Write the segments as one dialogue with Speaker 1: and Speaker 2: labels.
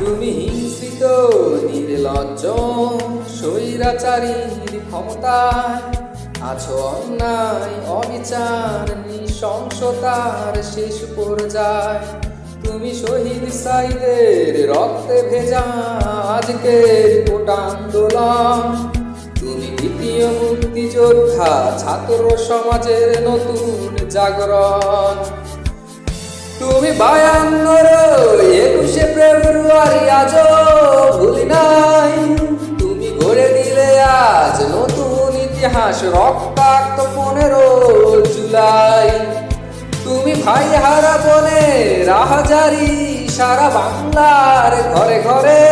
Speaker 1: তুমি হিংসিত, নির্লজ্জ, স্বৈরাচারীর ক্ষমতায় আছো অন্যায়, অবিচার, নৃশংসতার শেষ পর্যায়। তুমি শহীদ সাইদের রক্তে ভেজা আজকের গোটা আন্দোলন। তুমি দ্বিতীয় মুক্তিযোদ্ধা, ছাত্র সমাজের নতুন জাগরণ। তুমি বায়ান্নর একুশে ফেব্রুয়ারি আজ ভুলি নাই। তুমি গড়ে দিলে আজ নতুন ইতিহাস, রক্তাক্ত পনেরো জুলাই। তুমি ভাই হারা বনে, রাহাজারি সারা বাংলার ঘরে ঘরে।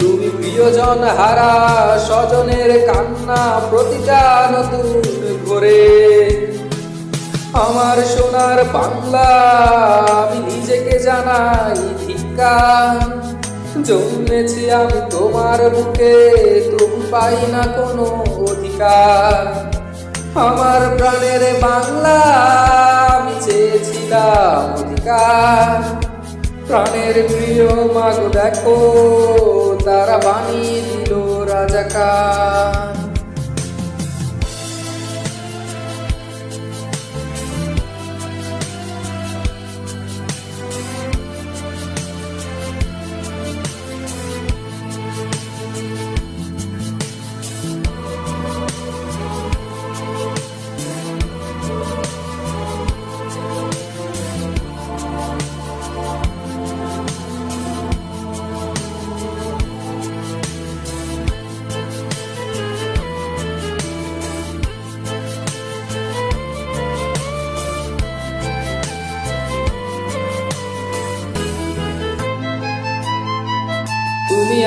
Speaker 1: তুমি প্রিয়জন হারা, স্বজনের কান্না প্রতিটা নতুন ঘরে। আমার সোনার বাংলা, আমি নিজেকে জানাই ধিক্কার জন্মেছি আমি তোমার বুকে তুমি পাই না কোনো অধিকার। আমার প্রাণের বাংলা, আমি চেয়েছিলাম অধিকার। প্রাণের প্রিয় মাগ দেখো, তারা বানিয়ে দিল রাজাকার।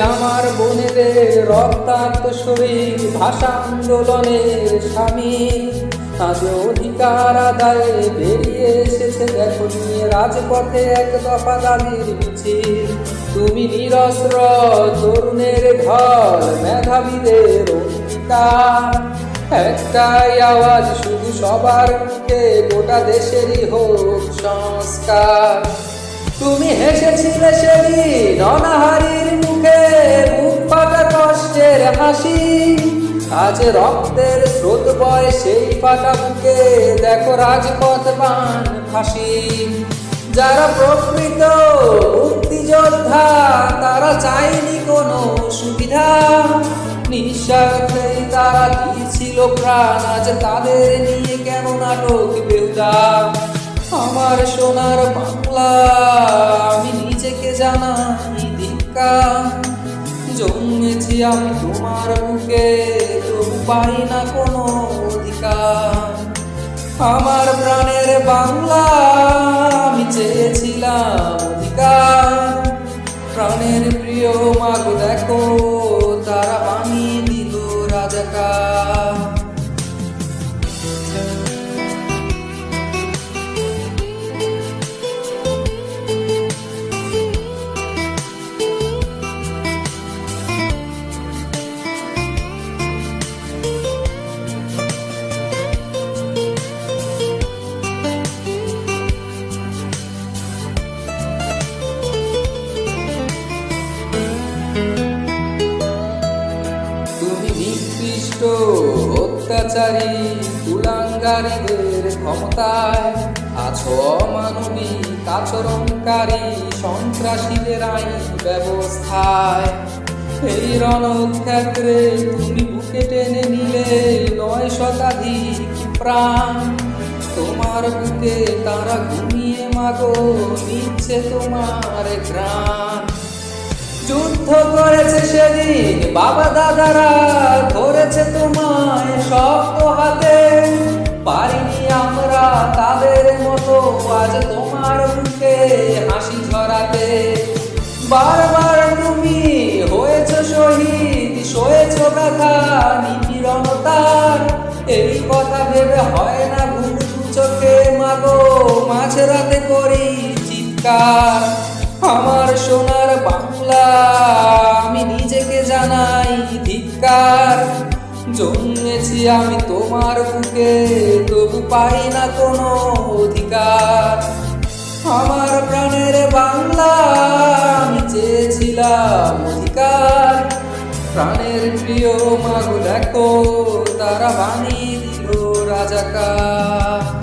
Speaker 1: আমার বোনেদের রক্তাক্ত শরীর ভাষা আন্দোলনের স্বামী। আজ অধিকার আদায়ে বেরিয়ে এসেছে দেখো নিয়ে রাজপথে এক দফা দাবির মিছিল। তুমি নিরস্ত্র তরুণের ঢল, মেধাবীদের অঙ্গীকার। একটাই আওয়াজ, শুধু সবার মুখে গোটা দেশেরই হোক সংস্কার। তুমি হেসেছিলে সেদিন অনাহারির মুখে, মুখ ফাটা কষ্টের হাসি। আজ রক্তের স্রোত বয় সেই ফাটা বুকে, দেখো রাজপথ বান ফাঁসি। যারা প্রকৃত মুক্তিযোদ্ধা, তারা চায়নি কোনো সুবিধা। নিঃস্বার্থেই তারা দিয়েছিল প্রাণ, আজ তাদের নিয়ে কেন নাটক বেহুদা। আমার সোনার বাংলা, আমি নিজেকে জানাই ধিক্কার জন্মেছি আমি তোমার বুকে, তবু পাই না কোনো অধিকার। আমার প্রাণের বাংলা, আমি চেয়েছিলাম অধিকার। প্রাণের প্রিয় মাগ দেখো। অত্যাচারী কুলাঙ্গারীদের ক্ষমতায় আছো অমানবিক আচরণকারী সন্ত্রাসীদের আইন ব্যবস্থায়। এই রণক্ষেত্রে তুমি বুকে টেনে নিলে নয় শতাধিক প্রাণ। তোমার বুকে তারা ঘুমিয়ে মাগো, নিচ্ছে তোমার গ্রাম যুদ্ধ করেছে সেদিন বাবা দাদারা, ধরেছে তোমায় ব্যথা নিপীড়নতার এই কথা ভেবে হয় না ঘুম চোখে, মাগো, মাঝে রাতে করি চিৎকার। আমার সোনার বাংলা আমি নিজেকে জানাই ধিক্কার। জন্মেছি আমি তোমার বুকে, তবু পাই না কোনো অধিকার। আমার প্রাণের বাংলা আমি চেয়েছিলাম অধিকার। প্রিয় মাগু দেখো তারা বানিয়ে দিল রাজাকার।